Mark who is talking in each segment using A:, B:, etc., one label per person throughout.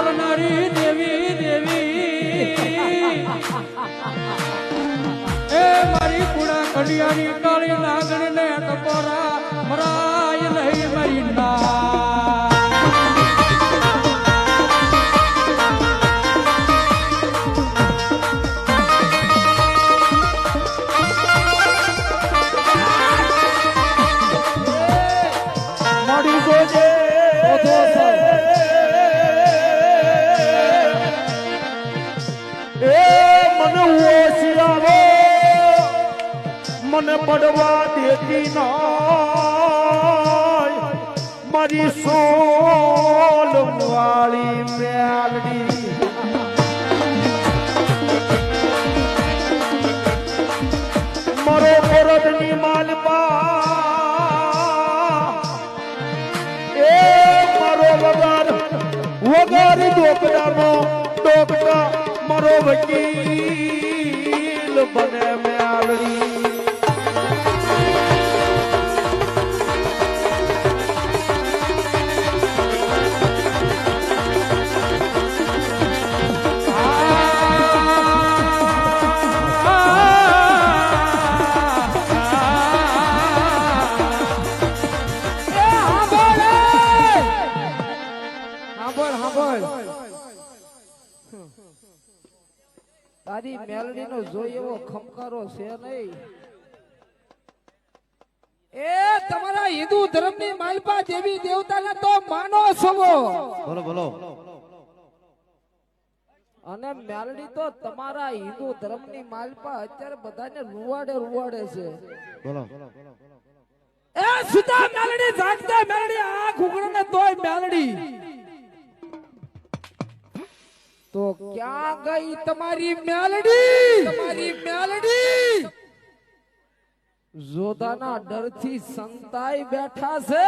A: બોલનારી દેવી દેવી. એ મારી કુડા કડિયાની કાળી લાગણી ને ટકોરા મરાય નહીં મારી.
B: મને ઓશિયારો મને પડવા દેતી ના મારી સોલ વાળી મેલડી. મારો પરદની માલપા. એ મારો વગર વગર ડોકડાનો ડોકડા મારો વકીલ બને મેળવી
A: સાંભળ સાંભળ તારી મેલડી નો જોઈ એવો ખમકારો છે નહીં. એ તમારા હિન્દુ ધર્મની માલપા દેવી દેવતાને તો માનો છો.
C: બોલો બોલો.
A: અને મેલડી તો તમારા હિન્દુ ધર્મની માલપા અત્યારે બધાને રૂવાડે રૂવાડે છે.
C: બોલો.
A: એ સુતા મેલડી જાગતા મેલડી આ ઘૂગણને તોય મેલડી. તો ક્યાં ગઈ તમારી મેલડી? તમારી મેલડી? જોધાના ડરથી સંતાઈ બેઠા છે.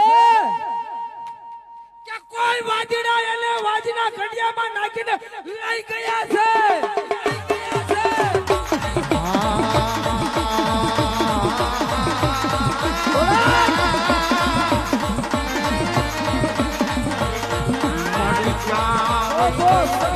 A: કે કોઈ વાજડા એને વાજના ઘડિયામાં નાખીને લઈ ગયા છે? લઈ